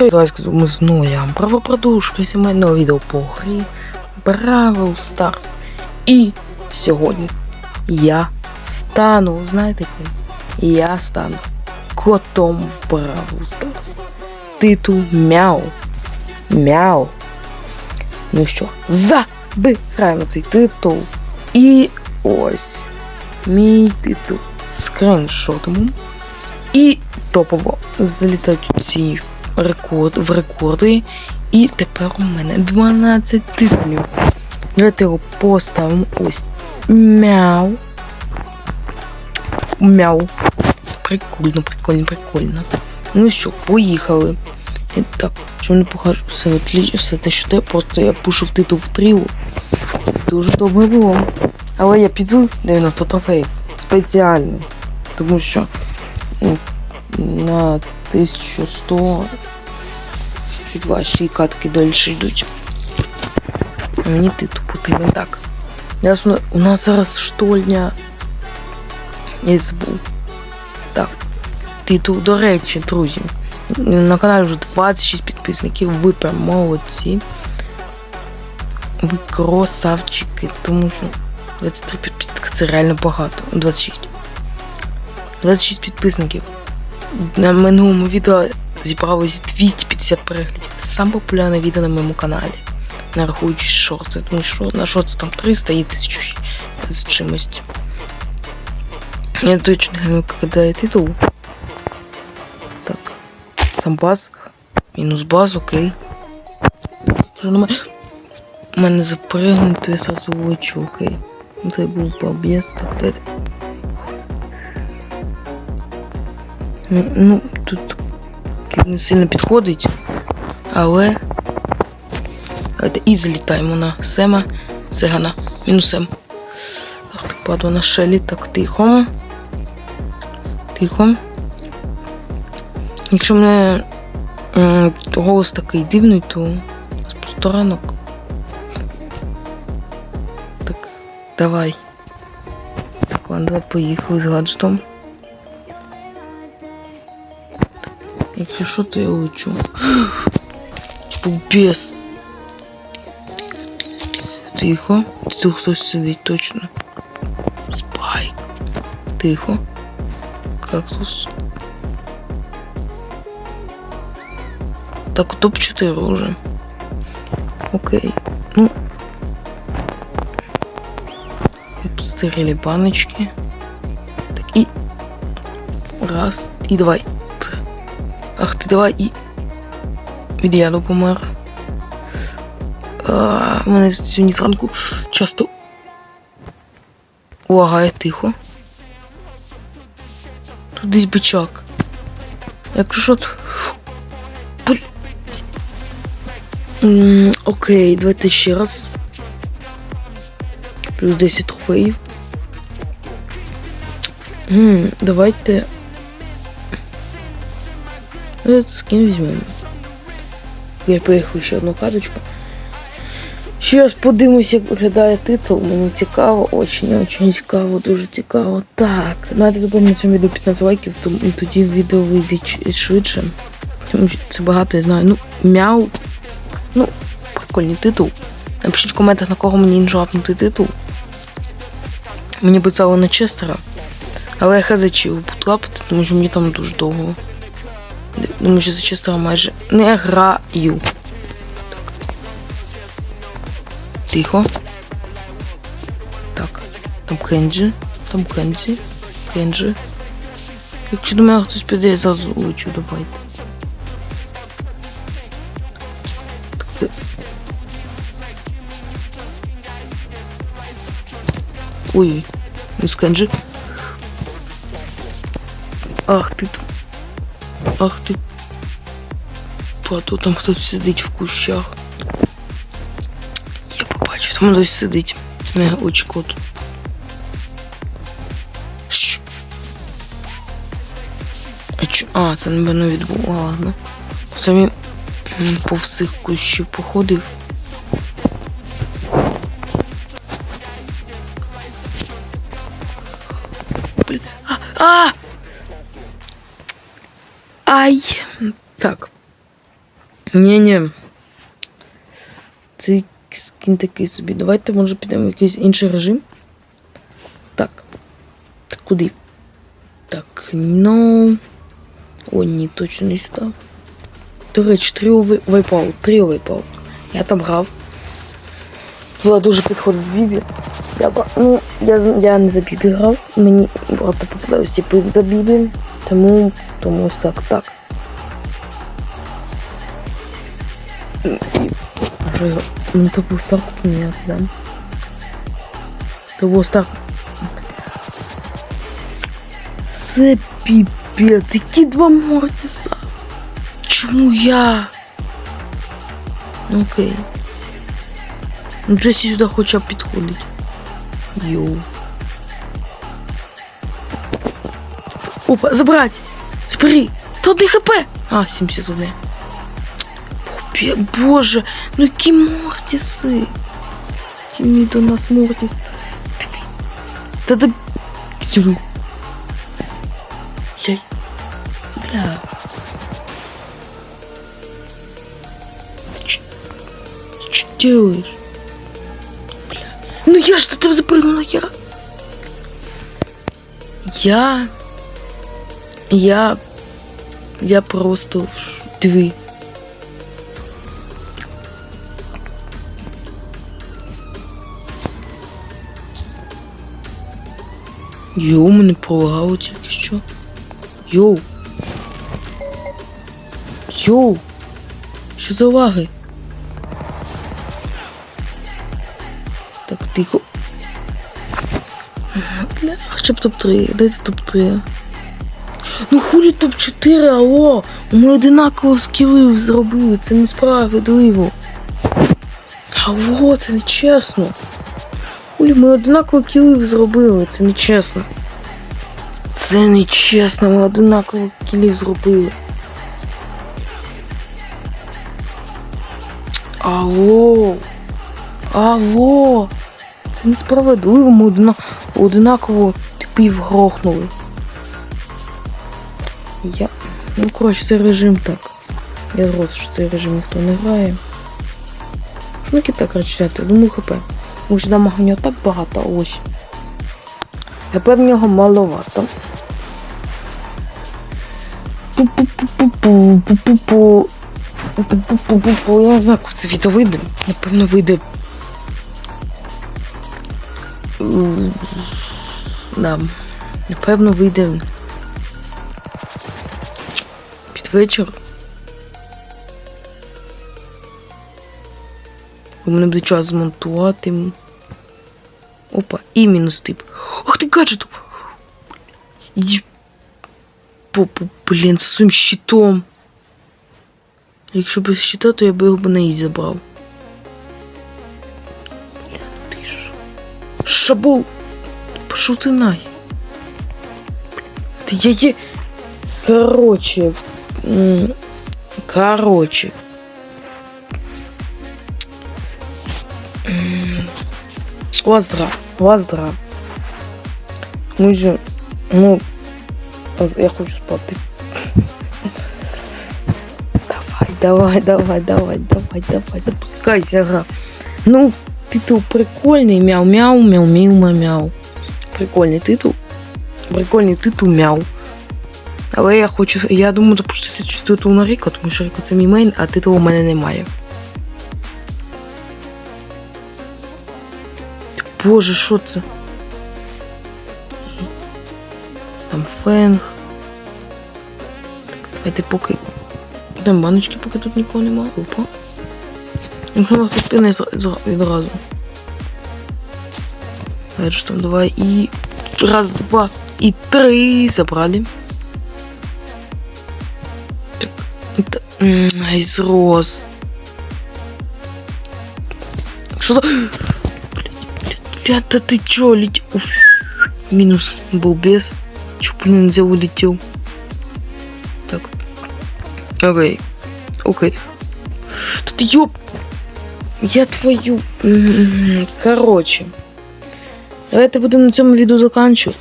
Привіт, ми знову я вам правопродушка сімейного відео по грі Бравл Старс. І сьогодні я стану, знаєте ким? Я стану котом в Бравл Старс. Титул Мяу. Мяу. Ну що, забираємо цей титул. І ось мій титул скріншотом. І топово залітають ці рекорд, в рекорди. І тепер у мене 12 титулів. Давайте його поставимо ось. Мяу. Мяу. Прикольно, прикольно, прикольно. Ну що, поїхали. І так, що не покажу все отлично, все те, що те, просто я пушу в титул в тріо. Дуже добре було. Але я піду 90 трофеїв. Спеціально. Тому що ну, на 1100 чуть важчі катки далі йдуть. Мені титул потрібен так. Зараз у на- у нас зараз штольня. Забув. Так. Титул, до речі, друзі. На каналі вже 26 підписників. Ви прям молодці. Ви красавчики, тому що 23 підписника це реально багато. 26. 26 підписників. На минулому відео зібралось 250 переглядів. Це саме популярне відео на моєму каналі. Не рахуючи шорти, тому що на шорти там 300 і 1000 з чимось. Я точно не кидаю титул. Так. Там баз. Мінус баз, окей. У мене запригнуто, я сразу влечу, окей. Ну це був балбес, так далі. Ну, ну, не сильно підходить, але. Давайте і залітаємо на Сема, Сегана, мінус Сем. Так, падла на шелі, так тихо. Тихо. Якщо мене голос такий дивний, то з посторонок. Так, давай. Так, ладно, давай поїхали з гаджетом. Якщо що, то я лечу. Пупес. Тихо. Тут хтось сидить точно. Спайк. Тихо. Кактус. Так, топ-4 уже. Окей. Ну. Тут стерили баночки. Так, и... Раз, и давай. Ах ти давай і. Від яду помер. А, мене сьогодні зранку часто. Лагає тихо. Тут десь бичак. Якщо що. Блять. Окей, давайте ще раз. Плюс 10 трофеїв. Давайте. Этот скин візьмемо. Я поїхав ще одну карточку. Ще раз подивимось, як виглядає титул. Мені цікаво, очень, очень цікаво, дуже цікаво. Так, давайте допомогу цьому відео 15 лайків, то тоді відео вийде швидше. Тому Це багато я знаю. Ну, мяу. Ну, прикольний титул. Напишіть в коментах, на кого мені інжапнути титул. Мені писали на Честера. Але я чи його тому що мені там дуже довго. Думаю, що за Честера майже не граю. Тихо. Так. Там Кенджі. Там Кенджі. Кенджі. Якщо до мене хтось піде, я зразу лечу, давайте. Так це. Ой, ну з Кенджі. Ах ти тут. Ах ти. Паду, там хтось сидить в кущах. Я побачу, там хтось сидить. Не очко тут. Щ. А, чо? а це напевно відбуло, ладно. Самі по всіх кущів походив. Бля. А! а! Ай! Так. Ні-ні. Цей скін такий собі. Давайте, може, підемо в якийсь інший режим. Так. Так куди? Так, ну. О, ні, точно не сюди. До речі, тріо вайпаут, тріо вайпаут. Я там грав. Була дуже підходить Бібі. Я, ну, я, я не за Бібі грав. Мені багато попадалось типу за Бібі. Тому, тому ось так, так. Був старт у да. То був старт. Це піпець, які два Мортіса. Чому я? Ну, Окей. Ну, Джесі сюди хоча б підходить. Йоу. Опа, забрать! Збери! Та один хп! А, 71. Бє- Боже, ну які Мортіси! Тімі до нас Мортіс. Диви. Та да... Диви. Я... Бля. Ч- Что делаешь? Бля. Ну я ж до тебе запрыгнула, я... Я... Я... Я просто... в Йоу, мене полагало тільки що. Йоу. Йоу. Що за лаги? Так, тихо. Хоча б топ-3. Дайте топ-3. Ну хулі топ-4, алло! Ми одинаково скіли зробили, це несправедливо. Алло, це не чесно. Хулі, ми одинаково кілів зробили, це не чесно. Це не чесно, ми одинаково кілів зробили. Алло. Алло. Це несправедливо, ми одина... одинаково типів грохнули. Я. Ну, коротше, цей режим так. Я зрозумів, що цей режим ніхто не грає. Що на кита кричати? Думаю, хп. В нього так багато, ось. ХП в нього маловато. Пу-пу-пу-пу-пу. Я не знаю, коли це відео вийде. Напевно, вийде. Да. Напевно, вийде. Під вечір. У мене буде час змонтувати. Опа, і мінус тип. Ах ти гаджет! Попу, блін, з своїм щитом. Якщо без щита, то я би його б на ізі забрав. Ну ти Пошов ти най. Ти я є. Короче. Короче. Лаздра. Лаздра. Ми же. Ну. Я хочу спати. Давай, давай, давай, давай, давай, давай, запускайся, гра. Ну, титул прикольний, мяу, мяу, мяу, мяу, мяу. Прикольний титул. Прикольний титул мяу. Але я хочу. Я думаю, запустити титул на Ріко, тому що Ріко це мій мейн, а титулу у мене немає. Боже, що це? Там фенг. Давайте поки. Там баночки, поки тут нікого немає. Опа. Ну, тут зра- відразу. Що там, давай і. Раз, два і три. Забрали. Так. Та- м, Ай, зрос. Що за. Блять, блять, блять, та ти чо, літь. Уф. Мінус балбес. Чё, блин, нельзя улетел. Так. Окей. Окей. Да ты ёб... Я твою... М, Короче. Давайте будемо на цьому відео заканчувати.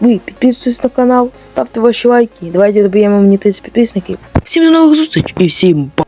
Ви підписуйтесь на канал, ставте ваші лайки. Давайте доб'ємо мені 30 підписників. Всім до нових зустріч і всім па!